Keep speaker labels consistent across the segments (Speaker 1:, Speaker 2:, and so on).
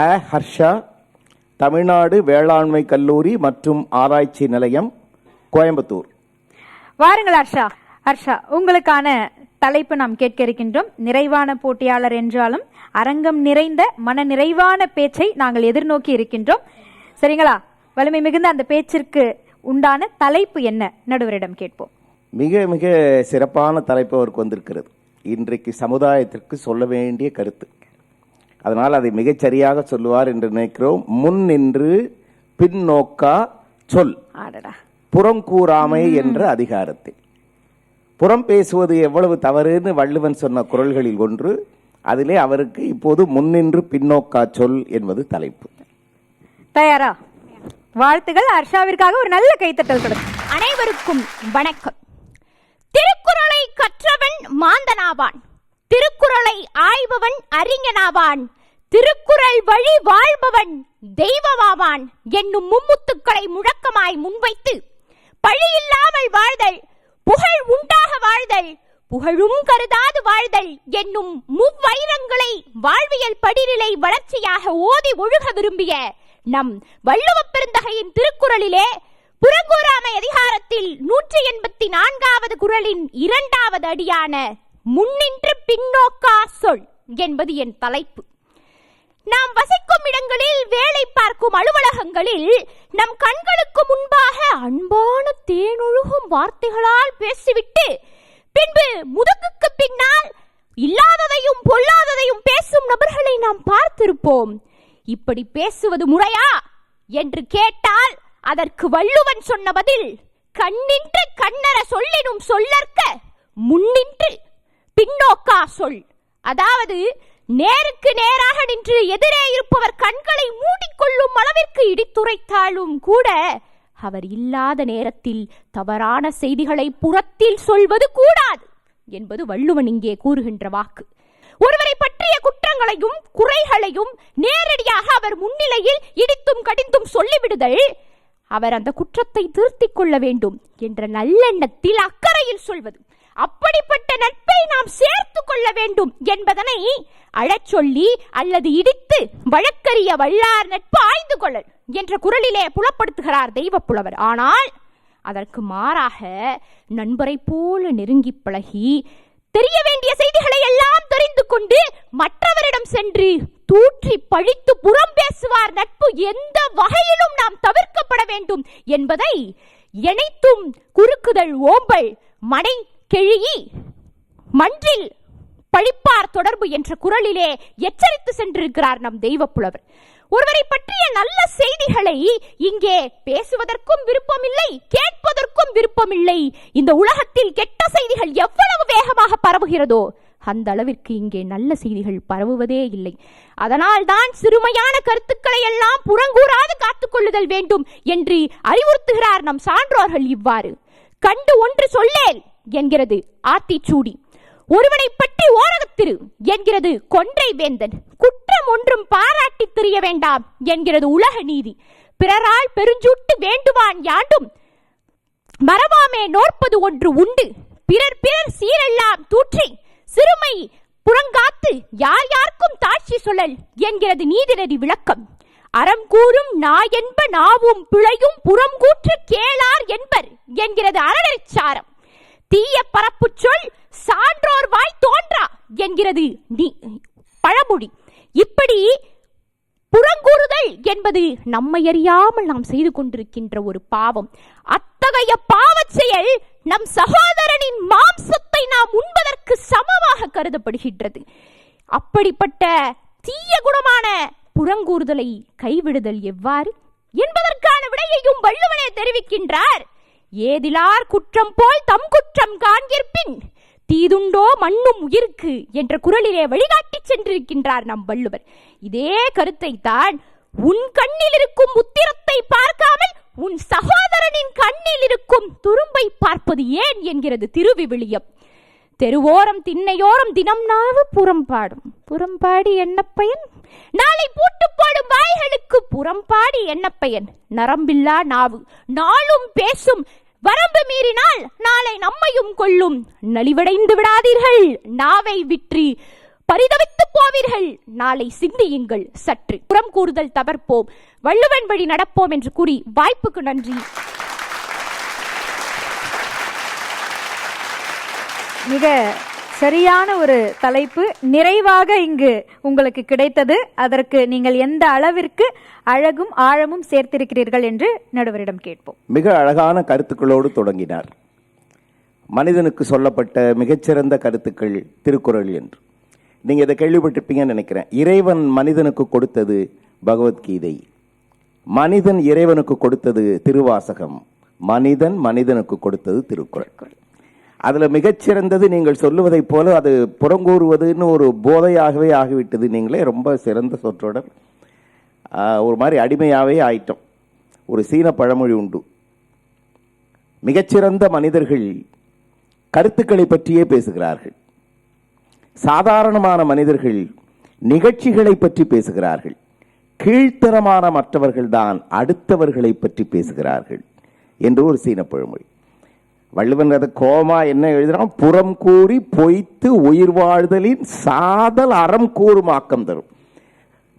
Speaker 1: அ ஹர்ஷா தமிழ்நாடு வேளாண்மை கல்லூரி மற்றும் ஆராய்ச்சி நிலையம் கோயம்புத்தூர்.
Speaker 2: வாருங்கள் ஹர்ஷா. ஹர்ஷா உங்களுக்கான தலைப்பு நாம் கேட்க இருக்கின்றோம். நிறைவான போட்டியாளர் என்றாலும் அரங்கம் நிறைந்த மன நிறைவான பேச்சை நாங்கள் எதிர்நோக்கி இருக்கின்றோம். சரிங்களா? வலிமை மிகுந்த அந்த பேச்சிற்கு உண்டான தலைப்பு என்ன? நடுவரிடம் கேட்போம்.
Speaker 1: மிக மிக சிறப்பான தலைப்பு அவருக்கு வந்திருக்கிறது. இன்றைக்கு சமுதாயத்திற்கு சொல்ல வேண்டிய கருத்து. அதனால் அதை மிகச் சரியாக சொல்லுவார் என்று நினைக்கிறோம். முன் நின்று பின்னோக்கா சொல்.
Speaker 2: ஆடடா.
Speaker 1: புறங்கூறாமை என்ற அதிகாரத்தில். புறம் பேசுவது எவ்வளவு தவறுன்னு வள்ளுவன் சொன்ன குரல்களில் ஒன்று. அதிலே அவருக்கு இப்போது முன்னின்று பின்னோக்கா சொல் என்பது தலைப்பு.
Speaker 2: தயாரா? வாழ்த்துகள். ஹர்ஷாவிற்காக ஒரு நல்ல கைத்தட்டல் கொடுக்கும்
Speaker 3: அனைவருக்கும் வணக்கம். திருக்குறளை கற்றவன் மாந்தனாவான். திருக்குறளை ஆய்பவன் அறிஞனாவான். திருக்குறள் வழி வாழ்பவன் தெய்வமாவான். என்னும் மும்முத்துக்களை முழக்கமாய் முன்வைத்து பழியில்லாமல் வாழ்தல் புகழ் உண்டாக வாழ்தல் புகழும் கருதாது வாழ்தல் என்னும் முவ்வைரங்களை வாழ்வியல் படிநிலை வளர்ச்சியாக ஓதி ஒழுக விரும்பிய நம் வள்ளுவப் பெருந்தகையின் திருக்குறளிலே புறங்கூறாமை அதிகாரத்தில் நூற்றி எண்பத்தி நான்காவது குறளின் இரண்டாவது அடியான முன்னின்று பின்னோக்கா சொல் என்பது என் தலைப்பு. நாம் வசிக்கும் இடங்களில் வேலை பார்க்கும் அலுவலகங்களில் நம் கண்களுக்கு முன்பாக அன்பான தேனொழுகும் வார்த்தைகளால் பேசிவிட்டு பின்பு முதுகுக்கு பின்னால் இல்லாததையும் பொல்லாததையும் பேசும் நபர்களை நாம் பார்த்திருப்போம். இப்படி பேசுவது முறையா என்று கேட்டால் அதற்கு வள்ளுவன் சொன்ன பதில் கண்ணின்று கண்ணற சொல்லினும் சொல்லற்க முன்னின்று பின்னோக்கா சொல். அதாவது நேருக்கு நேராக நின்று எதிரே இருப்பவர் கண்களை மூடிக்கொள்ளும் அளவிற்கு இடித்துரைத்தாலும் கூட அவர் இல்லாத நேரத்தில் தவறான செய்திகளை புறத்தில் சொல்வது கூடாது என்பது வள்ளுவன் இங்கே கூறுகின்ற வாக்கு. ஒருவரை பற்றிய குற்றங்களையும் குறைகளையும் நேரடியாக அவர் முன்னிலையில் இடித்தும் கடிந்தும் சொல்லிவிடுதல் அவர் அந்த குற்றத்தை திருத்திக் கொள்ள வேண்டும் என்ற நல்லெண்ணத்தில் அக்கறையில் சொல்வது. அப்படிப்பட்ட நட்பை நாம் சேர்த்து கொள்ள வேண்டும் என்பதனை அழச்சொல்லி அல்லது இடித்து வழக்கறிய வல்லார் நட்பு ஆய்ந்து கொள்ளல் என்ற குரலிலே புலப்படுத்துகிறார் தெய்வ புலவர் ஆனால் அதற்கு மாறாக நண்பரை போல நெருங்கி பழகி தெரிய வேண்டிய செய்திகளை எல்லாம் தெரிந்து கொண்டு மற்றவரிடம் சென்று தூற்றி பழித்து புறம் பேசுவார் நட்பு எந்த வகையிலும் நாம் தவிர்க்கப்பட வேண்டும் என்பதை இணைத்தும் குறுக்குதல் ஓம்பல் மனை கெழியி மன்றில் பழிப்பார் தொடர்பு என்ற குரலிலே எச்சரித்து சென்றிருக்கிறார் நம் தெய்வ புலவர் ஒருவரை பற்றிய நல்ல செய்திகளை இங்கே பேசுவதற்கும் விருப்பமில்லை கேட்பதற்கும் விருப்பமில்லை. இந்த உலகத்தில் கெட்ட செய்திகள் எவ்வளவு வேகமாக பரவுகிறதோ அந்த அளவிற்கு இங்கே நல்ல செய்திகள் பரவுவதே இல்லை. அதனால் தான் சிறுமையான கருத்துக்களை எல்லாம் புறங்கூறாது காத்துக்கொள்ளுதல் வேண்டும் என்று அறிவுறுத்துகிறார் நம் சான்றோர்கள் இவ்வாறு. கண்டு ஒன்று சொல்லேன் என்கிறது ஆத்திச்சூடி. ஒருவனை பற்றி ஓரகத்திரு என்கிறது கொன்றை வேந்தன். குற்றம் ஒன்றும் பாராட்டி தெரிய வேண்டாம் என்கிறது உலக நீதி. பிறரால் பெருஞ்சூட்டு வேண்டுவான் யாண்டும். மறவாமே நோற்பது ஒன்று உண்டு. பிறர் பிறர் சீரெல்லாம் தூற்றி சிறுமை புறங்காத்து யார் யாருக்கும் தாட்சி சொல்லல் என்கிறது நீதிநெறி விளக்கம். அறம் கூறும் நாயென்ப நாவும் பிழையும் புறம் கூற்று கேளார் என்பர் என்கிறது அறநெறிச்சாரம் தீய பரப்பு சொல் சான்றோர் வாய் தோன்றா என்கிறது நீ- பழமொழி. இப்படி புறங்கூறுதல் என்பது நம்மை அறியாமல் நாம் செய்து கொண்டிருக்கின்ற ஒரு பாவம். அத்தகைய பாவச் செயல் நம் சகோதரனின் மாம்சத்தை நாம் உண்பதற்கு சமமாக கருதப்படுகின்றது. அப்படிப்பட்ட தீய குணமான புறங்கூறுதலை கைவிடுதல் எவ்வாறு? என்பதற்கான விடையையும் வள்ளுவனே தெரிவிக்கின்றார். ஏதிலார் குற்றம் போல் தம் குற்றம் காண்கிற்பின் தீதுண்டோ மண்ணும் உயிர்க்கு என்ற குரலிலே வழிகாட்டி சென்றிருக்கின்றார் நம் வள்ளுவர். இதே கருத்தை தான் உன் கண்ணில் இருக்கும் உத்திரத்தை பார்க்காமல் உன் சகோதரனின் கண்ணில் இருக்கும் துரும்பை பார்ப்பது ஏன் என்கிறது திருவிவிலியம். தெருவோரம் திண்ணையோரம் தினம் நாவு புறம்பாடும் புறம்பாடி என்ன பயன்? நாளை பூட்டு போடும் வாய்களுக்கு புறம்பாடி என்ன பயன்? நரம்பில்லா நாவு. நாளும் பேசும். வரம்பு மீறினால் நாளை நம்மையும் கொள்ளும் நலிவடைந்து விடாதீர்கள். நாவை விற்றி பரிதவித்து போவீர்கள். நாளை சிந்தியுங்கள். சற்று புறம் கூறுதல் தவிர்ப்போம் வள்ளுவன் வழி நடப்போம் என்று கூறி வாய்ப்புக்கு நன்றி.
Speaker 2: மிக சரியான ஒரு தலைப்பு நிறைவாக இங்கு உங்களுக்கு கிடைத்தது. அதற்கு நீங்கள் எந்த அளவிற்கு அழகும் ஆழமும் சேர்த்திருக்கிறீர்கள் என்று நடுவரிடம் கேட்போம்.
Speaker 1: மிக அழகான கருத்துக்களோடு தொடங்கினார். மனிதனுக்கு சொல்லப்பட்ட மிகச்சிறந்த கருத்துக்கள் திருக்குறள் என்று. நீங்கள் இதை கேள்விப்பட்டிருப்பீங்கன்னு நினைக்கிறேன். இறைவன் மனிதனுக்கு கொடுத்தது பகவத்கீதை. மனிதன் இறைவனுக்கு கொடுத்தது திருவாசகம். மனிதன் மனிதனுக்கு கொடுத்தது திருக்குறள். அதில் மிகச்சிறந்தது நீங்கள் சொல்லுவதைப் போல அது புறங்கூறுவதுன்னு ஒரு போதையாகவே ஆகிவிட்டது நீங்களே. ரொம்ப சிறந்த சொற்றொடர். ஒரு மாதிரி அடிமையாகவே ஆயிட்டோம். ஒரு சீன பழமொழி உண்டு. மிகச்சிறந்த மனிதர்கள் கருத்துக்களை பற்றியே பேசுகிறார்கள். சாதாரணமான மனிதர்கள் நிகழ்ச்சிகளை பற்றி பேசுகிறார்கள். கீழ்த்தரமான மற்றவர்கள் தான் அடுத்தவர்களை பற்றி பேசுகிறார்கள் என்று ஒரு சீன பழமொழி. வள்ளுவன் அதை கோமா என்ன எழுதுறான்? புறம் கூறி பொய்த்து உயிர் வாழ்தலின் சாதல் அறம் கூறும் ஆக்கம் தரும்.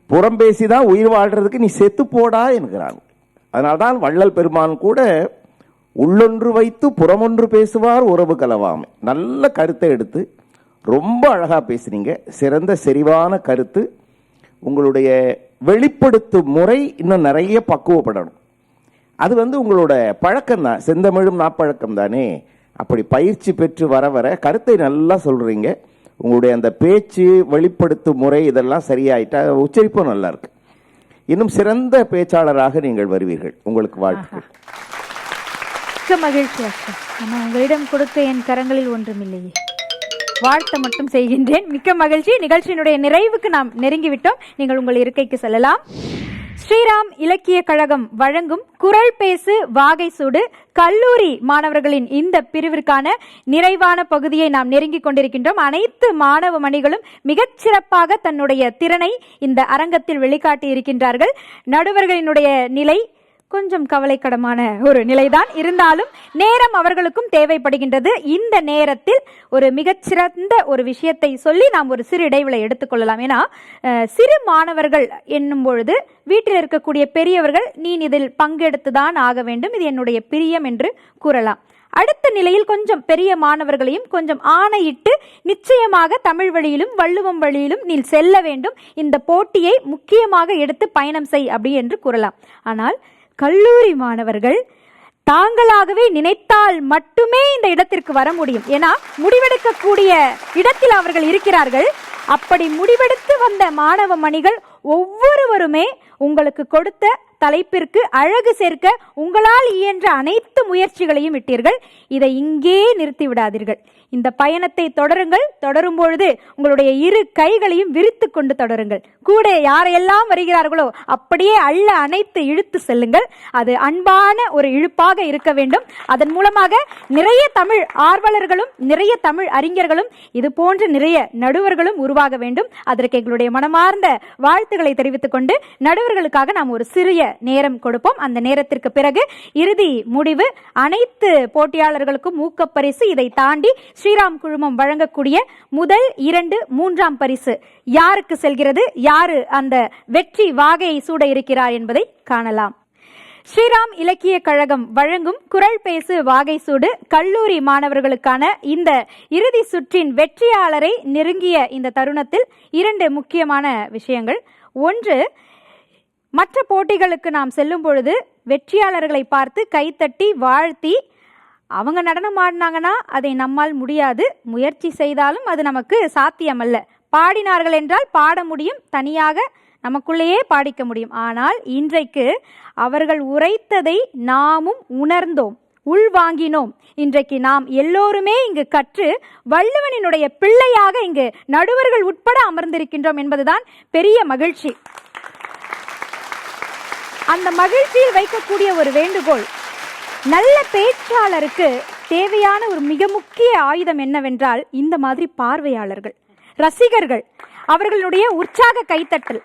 Speaker 1: புறம் பேசிதான் உயிர் வாழ்றதுக்கு நீ செத்து போடா என்கிறான். அதனால்தான் வள்ளல் பெருமான் கூட உள்ளொன்று வைத்து புறமொன்று பேசுவார் உறவு கலவாமை. நல்ல கருத்தை எடுத்து ரொம்ப அழகாக பேசுனீங்க. சிறந்த செறிவான கருத்து. உங்களுடைய வெளிப்படுத்தும் முறை இன்னும் நிறைய பக்குவப்படணும். அது வந்து உங்களோட பழக்கம் தான் செந்தமிழும் நாப்பழக்கம் தானே? அப்படி பயிற்சி பெற்று வர வர கருத்தை நல்லா சொல்கிறீங்க உங்களுடைய அந்த பேச்சு வெளிப்படுத்தும் முறை இதெல்லாம் சரியாயிட்டா உச்சரிப்பும் நல்லா இருக்கு. இன்னும் சிறந்த பேச்சாளராக நீங்கள் வருவீர்கள். உங்களுக்கு வாழ்த்துக்கள்.
Speaker 2: மிக்க மகிழ்ச்சி அக்கா உங்களிடம் கொடுத்த என் கரங்களில் ஒன்றுமில்லையே. வாழ்த்த மட்டும் செய்கின்றேன். மிக்க மகிழ்ச்சி. நிகழ்ச்சியினுடைய நிறைவுக்கு நாம் நெருங்கிவிட்டோம். நீங்கள் உங்கள் இருக்கைக்கு செல்லலாம். ஸ்ரீராம் இலக்கிய கழகம் வழங்கும் குரல் பேசு வாகை சூடு கல்லூரி மாணவர்களின் இந்த பிரிவிற்கான நிறைவான பகுதியை நாம் நெருங்கிக் கொண்டிருக்கின்றோம். அனைத்து மாணவ மணிகளும் மிகச்சிறப்பாக தன்னுடைய திறனை இந்த அரங்கத்தில் வெளிக்காட்டி இருக்கின்றார்கள். நடுவர்களினுடைய நிலை கொஞ்சம் கவலைக்கடமான ஒரு நிலைதான். இருந்தாலும் நேரம் அவர்களுக்கும் தேவைப்படுகின்றது. இந்த நேரத்தில் ஒரு மிகச்சிறந்த ஒரு விஷயத்தை சொல்லி நாம் ஒரு சிறு இடைவெளி எடுத்துக்கொள்ளலாம். ஏன்னா சிறு மாணவர்கள் என்னும் பொழுது வீட்டில் இருக்கக்கூடிய பெரியவர்கள் நீ இதில் பங்கெடுத்துதான் ஆக வேண்டும். இது என்னுடைய பிரியம் என்று கூறலாம். அடுத்த நிலையில் கொஞ்சம் பெரிய மாணவர்களையும் கொஞ்சம் ஆணையிட்டு நிச்சயமாக தமிழ் வழியிலும் வள்ளுவம் வழியிலும் நீ செல்ல வேண்டும். இந்த போட்டியை முக்கியமாக எடுத்து பயணம் செய் அப்படி என்று கூறலாம். ஆனால் கல்லூரி மாணவர்கள் தாங்களாகவே நினைத்தால் மட்டுமே இந்த இடத்திற்கு வர முடியும். ஏன்னா முடிவெடுக்கக்கூடிய இடத்தில் அவர்கள் இருக்கிறார்கள். அப்படி முடிவெடுத்து வந்த மாணவ மணிகள் ஒவ்வொருவருமே உங்களுக்கு கொடுத்த தலைப்பிற்கு அழகு சேர்க்க உங்களால் இயன்ற அனைத்து முயற்சிகளையும் விட்டீர்கள் இதை இங்கே நிறுத்தி விடாதீர்கள். இந்த பயணத்தை தொடருங்கள். தொடரும் பொழுது உங்களுடைய இரு கைகளையும் விரித்து கொண்டு தொடருங்கள். கூட யாரையெல்லாம் வருகிறார்களோ அப்படியே அள்ள அனைத்து இழுத்து செல்லுங்கள். அது அன்பான ஒரு இழுப்பாக இருக்க வேண்டும். அதன் மூலமாக நிறைய தமிழ் ஆர்வலர்களும் நிறைய தமிழ் அறிஞர்களும் இது போன்ற நிறைய நடுவர்களும் உருவாக வேண்டும். அதற்கு எங்களுடைய மனமார்ந்த வாழ்த்துக்களை தெரிவித்துக் கொண்டு நடுவர்களுக்காக நாம் ஒரு சிறிய நேரம் கொடுப்போம். அந்த நேரத்திற்கு பிறகு இறுதி முடிவு அனைத்து போட்டியாளர்களுக்கும் ஊக்கப்பரிசு. இதை தாண்டி ஸ்ரீராம் குழுமம் வழங்கக்கூடிய முதல் இரண்டு மூன்றாம் பரிசு யாருக்கு செல்கிறது? யாரு அந்த வெற்றி வாகையை சூட இருக்கிறார் என்பதை காணலாம். ஸ்ரீராம் இலக்கிய கழகம் வழங்கும் குரல் பேசு வாகை சூடு கல்லூரி மாணவர்களுக்கான இந்த இறுதி சுற்றின் வெற்றியாளரை நெருங்கிய இந்த தருணத்தில் இரண்டு முக்கியமான விஷயங்கள். ஒன்று மற்ற போட்டிகளுக்கு நாம் செல்லும் பொழுது வெற்றியாளர்களை பார்த்து கைத்தட்டி வாழ்த்தி அவங்க நடனம் ஆடினாங்கன்னா அதை நம்மால் முடியாது. முயற்சி செய்தாலும் அது நமக்கு சாத்தியமல்ல. பாடினார்கள் என்றால் பாட முடியும். தனியாக நமக்குள்ளேயே பாடிக்க முடியும். ஆனால் இன்றைக்கு அவர்கள் உரைத்ததை நாமும் உணர்ந்தோம். உள்வாங்கினோம் இன்றைக்கு நாம் எல்லோருமே இங்கு கற்று வள்ளுவனினுடைய பிள்ளையாக இங்கு நடுவர்கள் உட்பட அமர்ந்திருக்கின்றோம் என்பதுதான் பெரிய மகிழ்ச்சி. அந்த மகிழ்ச்சியில் வைக்கக்கூடிய ஒரு வேண்டுகோள். நல்ல பேச்சாளருக்கு தேவையான ஒரு மிக முக்கிய ஆயுதம் என்னவென்றால் இந்த மாதிரி பார்வையாளர்கள் ரசிகர்கள் அவர்களுடைய உற்சாக கைத்தட்டல்.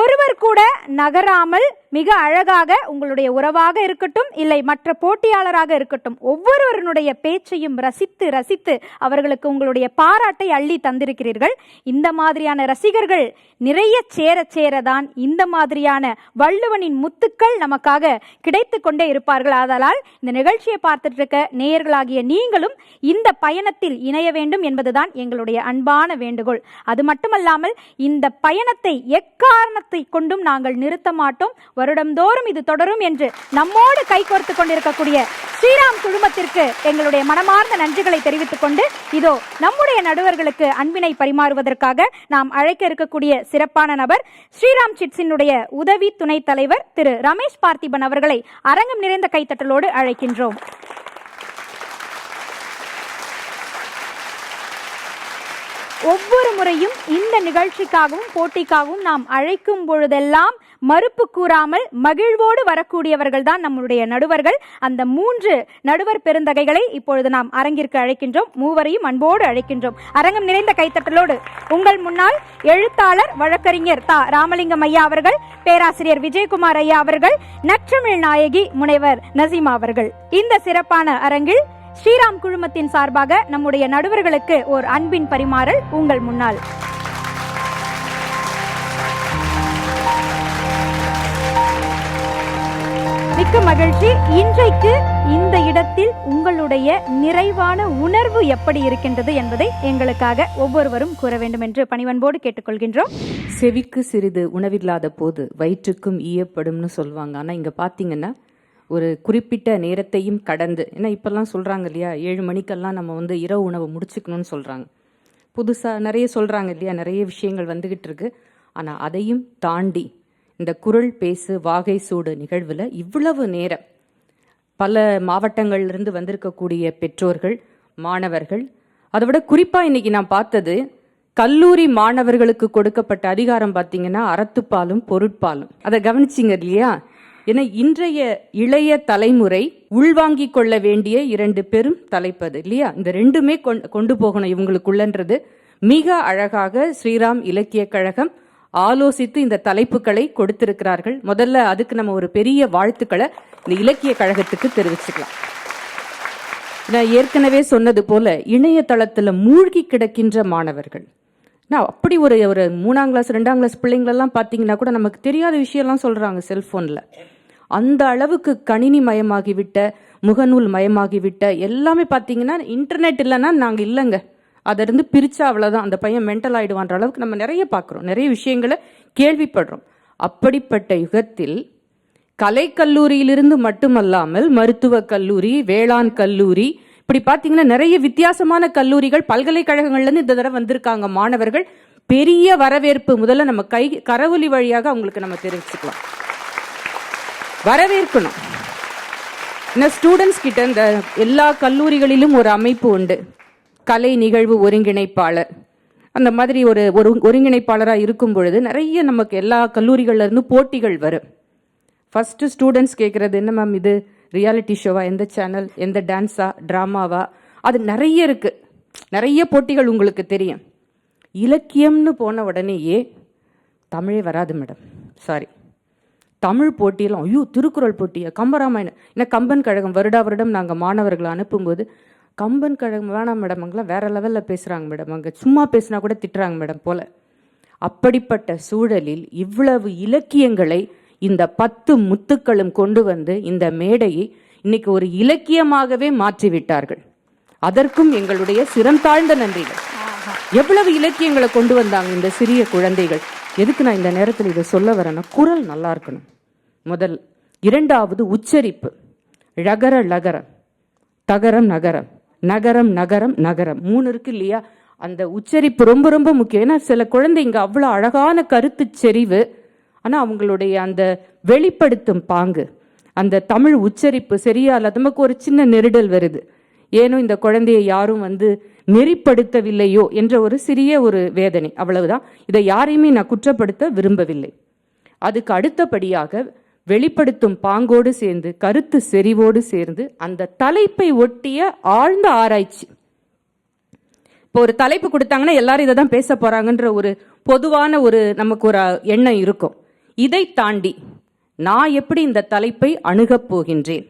Speaker 2: ஒருவர் கூட நகராமல் மிக அழகாக உங்களுடைய உறவாக இருக்கட்டும் இல்லை மற்ற போட்டியாளராக இருக்கட்டும் ஒவ்வொருவருடைய பேச்சையும் ரசித்து ரசித்து அவர்களுக்கு உங்களுடைய பாராட்டை அள்ளி தந்திருக்கிறீர்கள். இந்த மாதிரியான ரசிகர்கள் நிறைய சேர சேரதான் இந்த மாதிரியான வள்ளுவனின் முத்துக்கள் நமக்காக கிடைத்து கொண்டே இருப்பார்கள். ஆதலால் இந்த நிகழ்ச்சியை பார்த்துட்டு இருக்க நேயர்களாகிய நீங்களும் இந்த பயணத்தில் இணைய வேண்டும் என்பதுதான் எங்களுடைய அன்பான வேண்டுகோள். அது மட்டுமல்லாமல் இந்த பயணத்தை எக்காரணத்தை கொண்டும் நாங்கள் நிறுத்த மாட்டோம். வருடம்தோறும் இது தொடரும் என்று நம்மோடு கைகோர்த்து கொண்டிருக்கக்கூடிய ஸ்ரீராம் குழுமத்திற்கு எங்களுடைய மனமார்ந்த நன்றிகளை தெரிவித்துக் கொண்டு இதோ நம்முடைய நடுவர்களுக்கு அன்பினை பரிமாறுவதற்காக நாம் அழைக்க இருக்கக்கூடிய சிறப்பான நபர் ஸ்ரீராம் சிட்ஸினுடைய உதவி துணைத் தலைவர் திரு ரமேஷ் பார்த்திபன் அவர்களை அரங்கம் நிறைந்த கைத்தட்டலோடு அழைக்கின்றோம். ஒவ்வொரு முறையும் இந்த நிகழ்ச்சிக்காகவும் போட்டிக்காகவும் நாம் அழைக்கும் பொழுதெல்லாம் மறுப்பு கூறாமல் மகிழ்வோடு வரக்கூடியவர்கள் தான் நம்முடைய நடுவர்கள். அந்த மூன்று நடுவர் பெருந்தகைகளை இப்பொழுது நாம் அரங்கிற்கு அழைக்கின்றோம். மூவரையும் அன்போடு அழைக்கின்றோம். அரங்கம் நிறைந்த கைத்தட்டலோடு உங்கள் முன்னால் எழுத்தாளர் வழக்கறிஞர் தா. ராமலிங்கம் ஐயா அவர்கள் பேராசிரியர் விஜயகுமார் ஐயா அவர்கள் நற்றமிழ் நாயகி முனைவர் நசீமா அவர்கள். இந்த சிறப்பான அரங்கில் ஸ்ரீராம் குழுமத்தின் சார்பாக நம்முடைய நடுவர்களுக்கு ஓர் அன்பின் பரிமாறல் உங்கள் முன்னால். மிக்க மகிழ்ச்சி. இன்றைக்கு இந்த இடத்தில் உங்களுடைய நிறைவான உணர்வு எப்படி இருக்கின்றது என்பதை எங்களுக்காக ஒவ்வொருவரும் கூற வேண்டும் என்று பணிவன்போடு கேட்டுக்கொள்கின்றோம்.
Speaker 4: செவிக்கு சிறிது உணவில்லாத போது வயிற்றுக்கும் ஈயப்படும்னு சொல்லுவாங்க. ஆனால் இங்கே பார்த்தீங்கன்னா ஒரு குறிப்பிட்ட நேரத்தையும் கடந்து ஏன்னா இப்போல்லாம் சொல்கிறாங்க இல்லையா ஏழு மணிக்கெல்லாம் நம்ம வந்து இரவு உணவு முடிச்சுக்கணும்னு சொல்கிறாங்க புதுசாக நிறைய சொல்கிறாங்க இல்லையா நிறைய விஷயங்கள் வந்துக்கிட்டு இருக்கு. ஆனால் அதையும் தாண்டி இந்த குரல் பேசு வாகை சூடு நிகழ்வில் இவ்வளவு நேரம் பல மாவட்டங்கள்லேருந்து வந்திருக்கக்கூடிய பெற்றோர்கள் மாணவர்கள் அதை விட குறிப்பாக இன்னைக்கு நான் பார்த்தது கல்லூரி மாணவர்களுக்கு கொடுக்கப்பட்ட அதிகாரம் பார்த்தீங்கன்னா அறத்துப்பாலும் பொருட்பாலும். அதை கவனிச்சிங்க இல்லையா? ஏன்னா இன்றைய இளைய தலைமுறை உள்வாங்கிக் கொள்ள வேண்டிய இரண்டு பெரும் தலைப்பது இல்லையா? இந்த ரெண்டுமே கொண்- கொண்டு போகணும் இவங்களுக்குள்ளன்றது. மிக அழகாக ஸ்ரீராம் இலக்கிய கழகம் ஆலோசித்து இந்த தலைப்புகளை கொடுத்திருக்கிறார்கள். முதல்ல அதுக்கு நம்ம ஒரு பெரிய வாழ்த்துக்களை இந்த இலக்கிய கழகத்துக்கு தெரிவிச்சுக்கலாம். நான் ஏற்கனவே சொன்னது போல இணையதளத்துல மூழ்கி கிடக்கின்ற மாணவர்கள். நான் அப்படி ஒரு ஒரு மூணாம் கிளாஸ் ரெண்டாம் கிளாஸ் பிள்ளைங்களெல்லாம் பார்த்தீங்கன்னா கூட நமக்கு தெரியாத விஷயம்லாம் சொல்றாங்க செல்போன்ல அந்த அளவுக்கு கணினி மயமாகிவிட்ட முகநூல் மயமாகிவிட்ட எல்லாமே பார்த்தீங்கன்னா இன்டர்நெட் இல்லைன்னா நாங்கள் இல்லைங்க. அதிலிருந்து இருந்து பிரிச்சா அவ்வளோதான் அந்த பையன் மென்டல் ஆகிடுவான்ற அளவுக்கு நம்ம நிறைய பார்க்குறோம். நிறைய விஷயங்களை கேள்விப்படுறோம். அப்படிப்பட்ட யுகத்தில் கலைக்கல்லூரியிலிருந்து மட்டுமல்லாமல் மருத்துவக் கல்லூரி வேளாண் கல்லூரி இப்படி பார்த்தீங்கன்னா நிறைய வித்தியாசமான கல்லூரிகள் பல்கலைக்கழகங்கள்லேருந்து இந்த தடவை வந்திருக்காங்க மாணவர்கள். பெரிய வரவேற்பு முதல்ல நம்ம கை கரவொலி வழியாக அவங்களுக்கு நம்ம தெரிவிச்சுக்கலாம். வரவேற்கணும். இந்த ஸ்டூடெண்ட்ஸ் கிட்ட இந்த எல்லா கல்லூரிகளிலும் ஒரு அமைப்பு உண்டு. கலை நிகழ்வு ஒருங்கிணைப்பாளர். அந்த மாதிரி ஒரு ஒரு ஒருங்கிணைப்பாளராக இருக்கும் பொழுது நிறைய நமக்கு எல்லா கல்லூரிகள்லேருந்து போட்டிகள் வரும். ஃபஸ்ட்டு ஸ்டூடெண்ட்ஸ் கேட்குறது என்ன மேம் இது? ரியாலிட்டி ஷோவா எந்த சேனல் எந்த டான்ஸா ட்ராமாவா அது நிறைய இருக்குது நிறைய போட்டிகள் உங்களுக்கு தெரியும். இலக்கியம்னு போன உடனேயே தமிழே வராது மேடம் சாரி தமிழ் போட்டியெல்லாம் ஐயோ திருக்குறள் போட்டியா? கம்பராமாயணம். ஏன்னா கம்பன் கழகம் வருடா வருடம் நாங்கள் மாணவர்களை அனுப்பும்போது கம்பன் கழகம் வேணாம் மேடம் அங்கெல்லாம் வேற லெவலில் பேசுகிறாங்க மேடம். அங்கே சும்மா பேசினா கூட திட்டுறாங்க மேடம் போல. அப்படிப்பட்ட சூழலில் இவ்வளவு இலக்கியங்களை இந்த பத்து முத்துக்களும் கொண்டு வந்து இந்த மேடையை இன்னைக்கு ஒரு இலக்கியமாகவே மாற்றி விட்டார்கள் அதற்கும் எங்களுடைய சிரம் தாழ்ந்த நன்றிகள் எவ்வளவு இலக்கியங்களை கொண்டு வந்தாங்க இந்த சிறிய குழந்தைகள். எதுக்கு நான் இந்த நேரத்தில் இதை சொல்ல வரேன்னா குரல் நல்லா இருக்கணும். முதல் இரண்டாவது உச்சரிப்பு. ழகர லகர தகரம் நகரம். நகரம் நகரம் நகரம். மூணு இருக்கு இல்லையா? அந்த உச்சரிப்பு ரொம்ப ரொம்ப முக்கியம். ஏன்னா சில குழந்தைங்க அவ்வளோ அழகான கருத்து செறிவு ஆனால் அவங்களுடைய அந்த வெளிப்படுத்தும் பாங்கு அந்த தமிழ் உச்சரிப்பு சரியா? இல்ல நமக்கு ஒரு சின்ன நெருடல் வருது. ஏனும் இந்த குழந்தையை யாரும் வந்து நெறிப்படுத்தவில்லையோ என்ற ஒரு சிறிய ஒரு வேதனை. அவ்வளவுதான். இதை யாரையுமே நான் குற்றப்படுத்த விரும்பவில்லை. அதுக்கு அடுத்தபடியாக வெளிப்படுத்தும் பாங்கோடு சேர்ந்து கருத்து செறிவோடு சேர்ந்து அந்த தலைப்பை ஒட்டிய ஆழ்ந்த ஆராய்ச்சி. இப்போ ஒரு தலைப்பு கொடுத்தாங்கன்னா எல்லாரும் இதை தான் பேச போறாங்கன்ற ஒரு பொதுவான ஒரு நமக்கு ஒரு எண்ணம் இருக்கும். இதை தாண்டி நான் எப்படி இந்த தலைப்பை அணுகப் போகின்றேன்?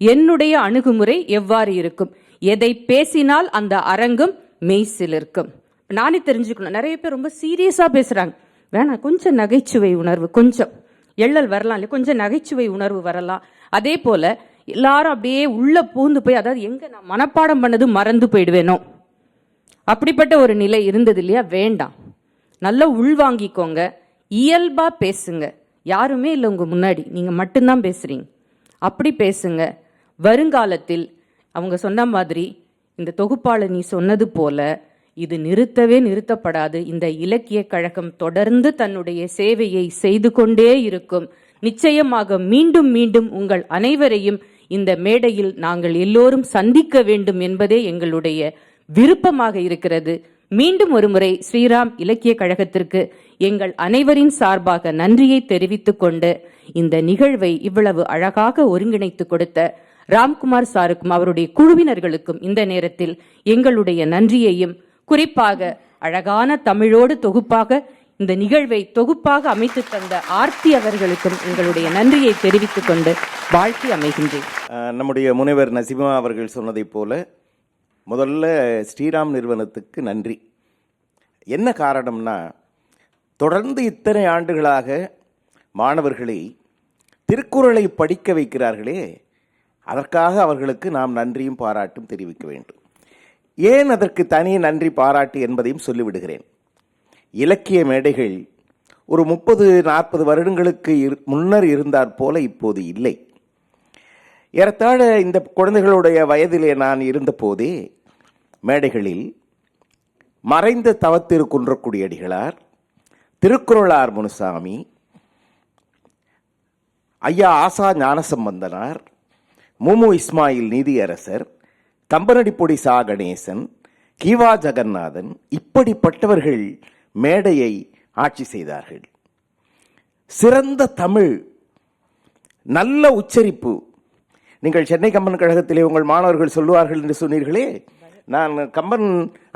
Speaker 4: என்னுடைய அணுகுமுறை எவ்வாறு இருக்கும்? எதை பேசினால் அந்த அரங்கம் மெய்சிலிருக்கும் நானே தெரிஞ்சுக்கணும். நிறைய பேர் ரொம்ப சீரியஸாக பேசுகிறாங்க வேணாம் கொஞ்சம் நகைச்சுவை உணர்வு கொஞ்சம். எள்ளல் வரலாம் இல்லையா கொஞ்சம் நகைச்சுவை உணர்வு வரலாம். அதே போல் எல்லாரும் அப்படியே உள்ள பூந்து போய் அதாவது எங்கே நான் மனப்பாடம் பண்ணது மறந்து போயிடுவேனோ? அப்படிப்பட்ட ஒரு நிலை இருந்தது இல்லையா? வேண்டாம். நல்லா உள்வாங்கிக்கோங்க. இயல்பா பேசுங்க. யாருமே இல்லை உங்க முன்னாடி. நீங்க மட்டும்தான் பேசுறீங்க. அப்படி பேசுங்க. வருங்காலத்தில் அவங்க சொன்ன மாதிரி இந்த தொகுப்பாளர் நீ சொன்னது போல இது நிறுத்தவே நிறுத்தப்படாது. இந்த இலக்கிய கழகம் தொடர்ந்து தன்னுடைய சேவையை செய்து கொண்டே இருக்கும். நிச்சயமாக மீண்டும் மீண்டும் உங்கள் அனைவரையும் இந்த மேடையில் நாங்கள் எல்லோரும் சந்திக்க வேண்டும் என்பதே எங்களுடைய விருப்பமாக இருக்கிறது. மீண்டும் ஒருமுறை ஸ்ரீராம் இலக்கிய கழகத்திற்கு எங்கள் அனைவரின் சார்பாக நன்றியை தெரிவித்துக் கொண்டு இந்த நிகழ்வை இவ்வளவு அழகாக ஒருங்கிணைத்து கொடுத்த ராம்குமார் சாருக்கும் அவருடைய குழுவினர்களுக்கும் இந்த நேரத்தில் எங்களுடைய நன்றியையும் குறிப்பாக அழகான தமிழோடு தொகுப்பாக இந்த நிகழ்வை தொகுப்பாக அமைத்து தந்த ஆர்த்தி அவர்களுக்கும் எங்களுடைய நன்றியை தெரிவித்துக் கொண்டு வாழ்த்தி அமைகின்றேன்.
Speaker 1: நம்முடைய முனைவர் நசிமா அவர்கள் சொன்னதைப் போல முதல்ல ஸ்ரீராம் நிறுவனத்துக்கு நன்றி. என்ன காரணம்னா தொடர்ந்து இத்தனை ஆண்டுகளாக மாணவர்களை திருக்குறளை படிக்க வைக்கிறார்களே அதற்காக அவர்களுக்கு நாம் நன்றியும் பாராட்டும் தெரிவிக்க வேண்டும். ஏன் அதற்கு தனி நன்றி பாராட்டு என்பதையும் சொல்லிவிடுகிறேன். இலக்கிய மேடைகள் ஒரு முப்பது நாற்பது வருடங்களுக்கு இரு- முன்னர் இருந்தாற் போல இப்போது இல்லை. ஏறத்தாழ இந்த குழந்தைகளுடைய வயதிலே நான் இருந்தபோதே மேடைகளில் மறைந்த தவத்திரு குன்றக்குடியடிகளார் திருக்குறளார் முனுசாமி ஐயா ஆசா ஞானசம்பந்தனார் முமு இஸ்மாயில் நீதியரசர் தம்பனடிப்பொடி சா கணேசன் கீவா ஜெகநாதன் இப்படிப்பட்டவர்கள் மேடையை ஆட்சி செய்தார்கள். சிறந்த தமிழ் நல்ல உச்சரிப்பு. நீங்கள் சென்னை கம்பன் கழகத்திலே உங்கள் மாணவர்கள் சொல்லுவார்கள் என்று சொன்னீர்களே நான் கம்பன்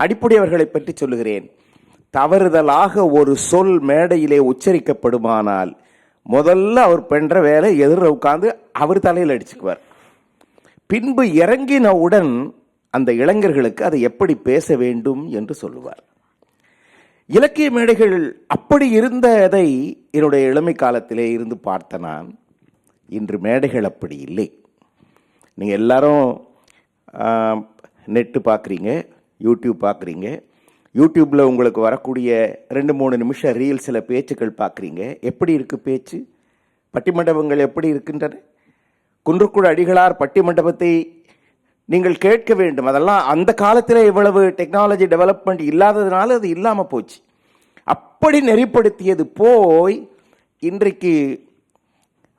Speaker 1: அடிப்படையவர்களை பற்றி சொல்லுகிறேன். தவறுதலாக ஒரு சொல் மேடையிலே உச்சரிக்கப்படுமானால் முதல்ல அவர் பண்ற வேலை எதிர உட்கார்ந்து அவர் தலையில் அடிச்சுக்குவார். பின்பு இறங்கினவுடன் அந்த இளைஞர்களுக்கு அதை எப்படி பேச வேண்டும் என்று சொல்லுவார். இலக்கிய மேடைகள் அப்படி இருந்ததை என்னுடைய இளமை காலத்திலே இருந்து பார்த்த நான் இன்று மேடைகள் அப்படி இல்லை. நீங்கள் எல்லாரும் நெட்டு பார்க்குறீங்க யூடியூப் பார்க்குறீங்க யூடியூப்பில் உங்களுக்கு வரக்கூடிய ரெண்டு மூணு நிமிஷம் ரீல்ஸில் பேச்சுக்கள் பார்க்குறீங்க எப்படி இருக்குது பேச்சு? பட்டிமண்டபங்கள் எப்படி இருக்கின்றன? குன்றுக்குழு அடிகளார் பட்டிமண்டபத்தை நீங்கள் கேட்க வேண்டும். அதெல்லாம் அந்த காலத்தில் இவ்வளவு டெக்னாலஜி டெவலப்மெண்ட் இல்லாததுனால அது இல்லாமல் போச்சு. அப்படி நெறிப்படுத்தியது போய் இன்றைக்கு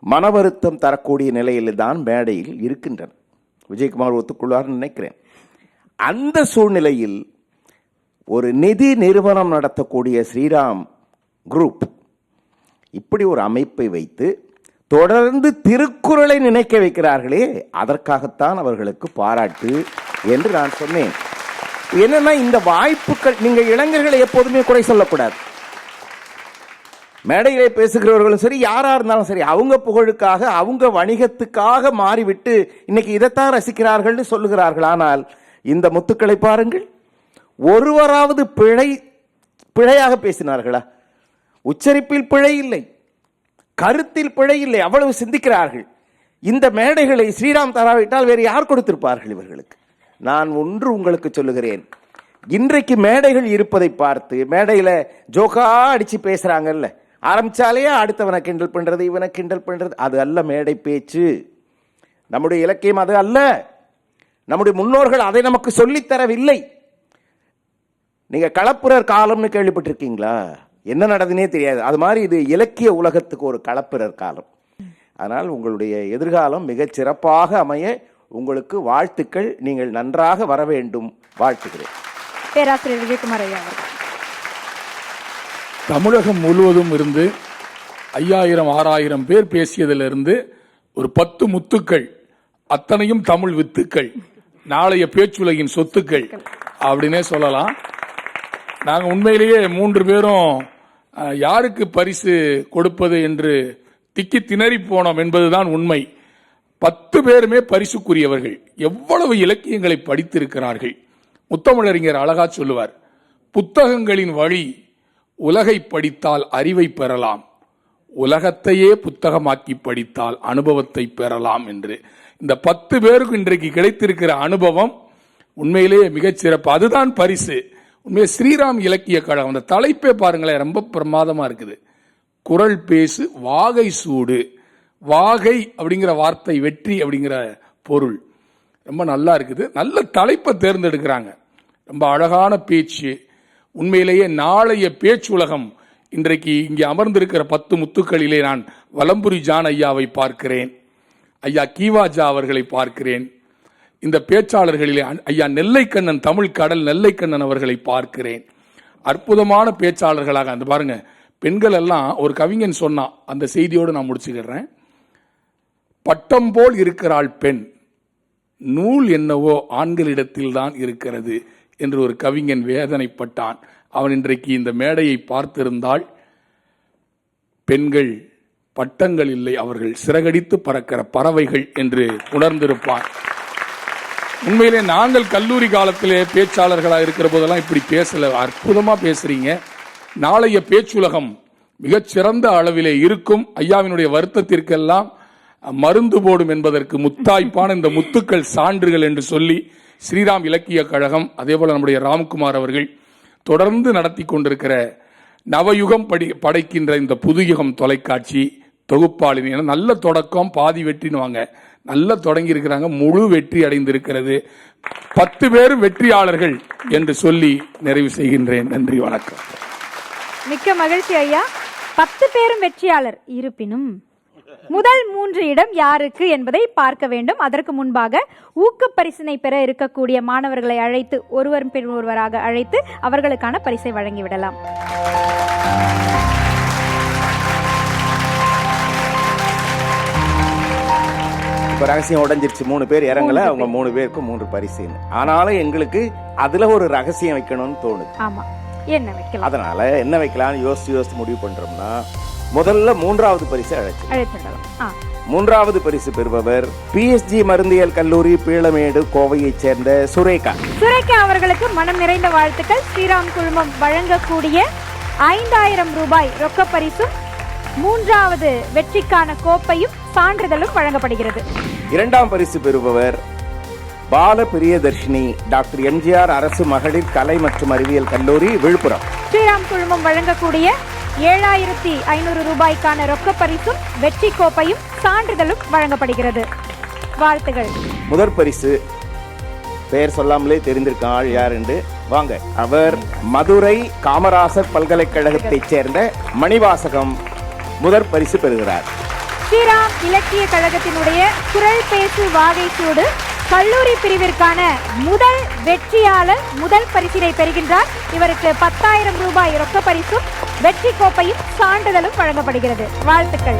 Speaker 1: மன வருத்தம் தரக்கூடிய நிலையில் தான் மேடையில் இருக்கின்றன. விஜயகுமார் ஒத்துக்கொள்வார்னு நினைக்கிறேன். அந்த சூழ்நிலையில் ஒரு நிதி நிறுவனம் நடத்தக்கூடிய ஸ்ரீராம் குரூப் இப்படி ஒரு அமைப்பை வைத்து தொடர்ந்து திருக்குறளை நினைக்க வைக்கிறார்களே அதற்காகத்தான் அவர்களுக்கு பாராட்டு என்று நான் சொன்னேன். என்னன்னா இந்த வாய்ப்புகள் நீங்க இளைஞர்களை எப்போதுமே குறை சொல்லக்கூடாது. மேடையிலே பேசுகிறவர்களும் சரி யாரா இருந்தாலும் சரி அவங்க புகழுக்காக அவங்க வணிகத்துக்காக மாறிவிட்டு இன்னைக்கு இதைத்தான் ரசிக்கிறார்கள்னு சொல்லுகிறார்கள். ஆனால் இந்த முத்துக்களை பாருங்கள். ஒருவராவது பிழை பிழையாக பேசினார்களா? உச்சரிப்பில் பிழை இல்லை. கருத்தில் பிழை இல்லை அவ்வளவு சிந்திக்கிறார்கள். இந்த மேடைகளை ஸ்ரீராம் தராவிட்டால் வேறு யார் கொடுத்திருப்பார்கள் இவர்களுக்கு? நான் ஒன்று உங்களுக்கு சொல்லுகிறேன். இன்றைக்கு மேடைகள் இருப்பதை பார்த்து மேடையில் ஜோக்கா அடித்து பேசுகிறாங்கல்ல ஆரம்பித்தாலேயே அடுத்தவனை கிண்டல் பண்ணுறது இவனை கிண்டல் பண்ணுறது அது அல்ல மேடை பேச்சு. நம்முடைய இலக்கியம் அது அல்ல. நம்முடைய முன்னோர்கள் அதை நமக்கு சொல்லித் தரவில்லை. நீங்க காலம்னு கேள்விப்பட்டிருக்கீங்களா? என்ன நடந்துனே தெரியாது. அது மாதிரி இது இலக்கிய உலகத்துக்கு ஒரு களப்பிரர் காலம். அதனால் உங்களுடைய எதிர்காலம் மிகச் சிறப்பாக அமைய உங்களுக்கு வாழ்த்துக்கள். நீங்கள் நன்றாக வர வேண்டும். வாழ்த்துகிறேன்.
Speaker 2: பேராசிரியர் விஜயகுமார் ஐயா
Speaker 5: தமிழகம் முழுவதும் இருந்து ஐயாயிரம் ஆறாயிரம் பேர் பேசியதிலிருந்து ஒரு பத்து முத்துக்கள் அத்தனையும் தமிழ் வித்துக்கள் நாளைய பேச்சுலகின் சொத்துக்கள் அப்படின்னே சொல்லலாம். நாங்கள் உண்மையிலேயே மூன்று பேரும் யாருக்கு பரிசு கொடுப்பது என்று திக்கி திணறி போனோம் என்பதுதான் உண்மை. பத்து பேருமே பரிசுக்குரியவர்கள். எவ்வளவு இலக்கியங்களை படித்திருக்கிறார்கள். முத்தமிழறிஞர் அழகா சொல்லுவார் புத்தகங்களின் வழி உலகை படித்தால் அறிவை பெறலாம். உலகத்தையே புத்தகமாக்கி படித்தால் அனுபவத்தை பெறலாம் என்று. இந்த பத்து பேருக்கு இன்றைக்கு கிடைத்திருக்கிற அனுபவம் உண்மையிலேயே மிகச் சிறப்பு. அதுதான் பரிசு. உண்மையை ஸ்ரீராம் இலக்கிய கழகம் அந்த தலைப்பே பாருங்களேன் ரொம்ப பிரமாதமாக இருக்குது. குரல் பேசு வாகை சூடு. வாகை அப்படிங்கிற வார்த்தை வெற்றி அப்படிங்கிற பொருள். ரொம்ப நல்லா இருக்குது. நல்ல தலைப்பை தேர்ந்தெடுக்கிறாங்க. ரொம்ப அழகான பேச்சு. உண்மையிலேயே நாளைய பேச்சு உலகம் இன்றைக்கு இங்கே அமர்ந்திருக்கிற பத்து முத்துக்களிலே நான் வலம்புரி ஜான் ஐயாவை பார்க்கிறேன். ஐயா கீவாஜா அவர்களை பார்க்கிறேன். இந்த பேச்சாளர்களிலே ஐயா நெல்லைக்கண்ணன் தமிழ் கடல் நெல்லைக்கண்ணன் அவர்களை பார்க்கிறேன். அற்புதமான பேச்சாளர்களாக அந்த பாருங்க பெண்கள் எல்லாம் ஒரு கவிஞன் சொன்னான் அந்த செய்தியோடு நான் முடிச்சுக்கிறேன். பட்டம் போல் இருக்கிறாள் பெண் நூல் என்னவோ ஆண்களிடத்தில் தான் இருக்கிறது என்று ஒரு கவிஞன் வேதனைப்பட்டான். அவன் இன்றைக்கு இந்த மேடையை பார்த்திருந்தால் பெண்கள் பட்டங்கள் இல்லை அவர்கள் சிறகடித்து பறக்கிற பறவைகள் என்று உணர்ந்திருப்பான். உண்மையிலே நாங்கள் கல்லூரி காலத்திலே பேச்சாளர்களாக இருக்கிற போதெல்லாம் இப்படி பேசல. அற்புதமாக பேசுறீங்க. நாளைய பேச்சுலகம் மிகச் சிறந்த அளவிலே இருக்கும். ஐயாவினுடைய வருத்தத்திற்கெல்லாம் மருந்து போடும் என்பதற்கு முத்தாய்ப்பான இந்த முத்துக்கள் சான்றுகள் என்று சொல்லி ஸ்ரீராம் இலக்கிய கழகம் அதே போல நம்முடைய ராம்குமார் அவர்கள் தொடர்ந்து நடத்தி கொண்டிருக்கிற நவயுகம் படி படைக்கின்ற இந்த புதுயுகம் தொலைக்காட்சி தொகுப்பாளினி ஏன்னா நல்ல தொடக்கம் பாதி வெற்றினுவாங்க நல்ல தொடங்கி இருக்கிறாங்க. முழு வெற்றி அடைந்திருக்கிறது. பத்து பேரும் வெற்றியாளர்கள் என்று சொல்லி நிறைவு செய்கின்றேன். நன்றி வணக்கம்.
Speaker 2: மிக்க மகிழ்ச்சி ஐயா. பத்து பேரும் வெற்றியாளர். இருப்பினும் முதல் மூன்று இடம் யாருக்கு என்பதை பார்க்க வேண்டும். அதற்கு முன்பாக ஊக்க பரிசினை பெற இருக்கக்கூடிய மாணவர்களை அழைத்து ஒருவர் பின் ஒருவராக அழைத்து அவர்களுக்கான பரிசை வழங்கிவிடலாம்.
Speaker 1: இப்ப ரகசியம் உடைஞ்சிருச்சு. மூணு பேர் இறங்கல அவங்க மூணு பேருக்கும் மூன்று பரிசு ஆனாலும் எங்களுக்கு அதுல ஒரு ரகசியம் வைக்கணும்னு தோணுது.
Speaker 2: ஆமா. என்ன வைக்கலாம்?
Speaker 1: அதனால என்ன வைக்கலாம்னு யோசிச்சு யோசிச்சு முடிவு பண்றோம்னா முதல்ல மூன்றாவது பரிசு அழைச்சு மூன்றாவது பரிசு பெறுபவர் பிஎஸ்ஜி மருந்தியல் கல்லூரி பீளமேடு கோவையைச் சேர்ந்த சுரேகா.
Speaker 2: சுரேகா அவர்களுக்கு மனம் நிறைந்த வாழ்த்துக்கள். ஸ்ரீராம் குழுமம் வழங்கக்கூடிய ஐந்தாயிரம் ரூபாய் ரொக்க பரிசும் மூன்றாவது வெற்றிக்கான கோப்பையும் சான்றிதழும் வழங்கப்படுகிறது.
Speaker 1: இரண்டாம் பரிசு பெறுபவர் பால பிரியதர்ஷினி டாக்டர் எம்ஜிஆர் அரசு மகளிர் கலை மற்றும் அறிவியல் கல்லூரி விழுப்புரம்.
Speaker 2: ஸ்ரீராம் குழுமம் வழங்கக்கூடிய ஏழாயிரத்தி ஐநூறு ரூபாய்க்கான ரொக்க பரிசும் வெற்றி கோப்பையும் சான்றிதழும் வழங்கப்படுகிறது. வாழ்த்துகள்.
Speaker 1: முதற் பரிசு பெயர் சொல்லாமலே தெரிந்திருக்க ஆள் யார் என்று வாங்க அவர் மதுரை காமராசர் பல்கலைக்கழகத்தைச் சேர்ந்த மணிவாசகம் முதற் பரிசு பெறுகிறார்.
Speaker 2: ஸ்ரீராம் இலக்கிய கழகத்தினுடைய குரல் பேசு வாகைச்சூடு கல்லூரி பிரிவிற்கான முதல் வெற்றியாளர் முதல் பரிசினை பெறுகின்றார். இவருக்கு பத்தாயிரம் ரூபாய் ரொக்க பரிசும் வெற்றி கோப்பையும் சான்றிதழும் வழங்கப்படுகிறது. வாழ்த்துக்கள்.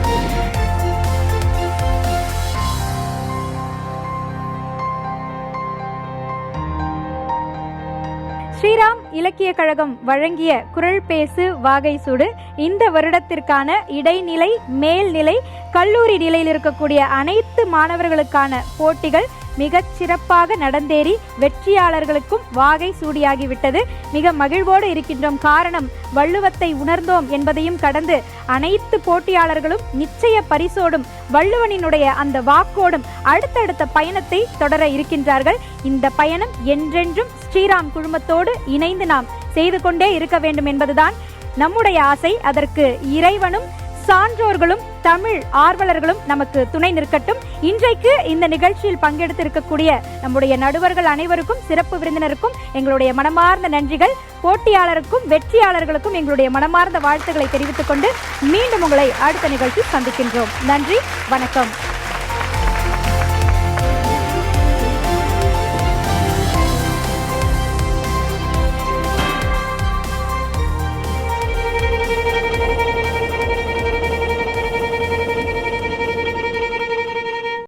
Speaker 2: ஸ்ரீராம் இலக்கிய கழகம் வழங்கிய குரல் பேசு வாகை சூடு இந்த வருடத்திற்கான இடைநிலை மேல்நிலை கல்லூரி நிலையில் இருக்கக்கூடிய அனைத்து மாணவர்களுக்கான போட்டிகள் மிகச் சிறப்பாக நடந்தேறி வெற்றியாளர்களுக்கும் வாகை சூடியாகிவிட்டது. மிக மகிழ்வோடு இருக்கின்றோம். காரணம் வள்ளுவத்தை உணர்ந்தோம் என்பதையும் கடந்து அனைத்து போட்டியாளர்களும் நிச்சய பரிசோடும் வள்ளுவனினுடைய அந்த வாக்கோடும் அடுத்தடுத்த பயணத்தை தொடர இருக்கின்றார்கள். இந்த பயணம் என்றென்றும் ஸ்ரீராம் குழுமத்தோடு இணைந்து நாம் செய்து கொண்டே இருக்க வேண்டும் என்பதுதான் நம்முடைய ஆசை. அதற்கு இறைவனும் சான்றோர்களும் தமிழ் ஆர்வலர்களும் நமக்கு துணை நிற்கட்டும். இன்றைக்கு இந்த நிகழ்ச்சியில் பங்கெடுத்திருக்கக்கூடிய நம்முடைய நடுவர்கள் அனைவருக்கும் சிறப்பு விருந்தினருக்கும் எங்களுடைய மனமார்ந்த நன்றிகள். போட்டியாளருக்கும் வெற்றியாளர்களுக்கும் எங்களுடைய மனமார்ந்த வாழ்த்துக்களை தெரிவித்துக் கொண்டு மீண்டும் உங்களை அடுத்த நிகழ்ச்சி சந்திக்கின்றோம். நன்றி வணக்கம்.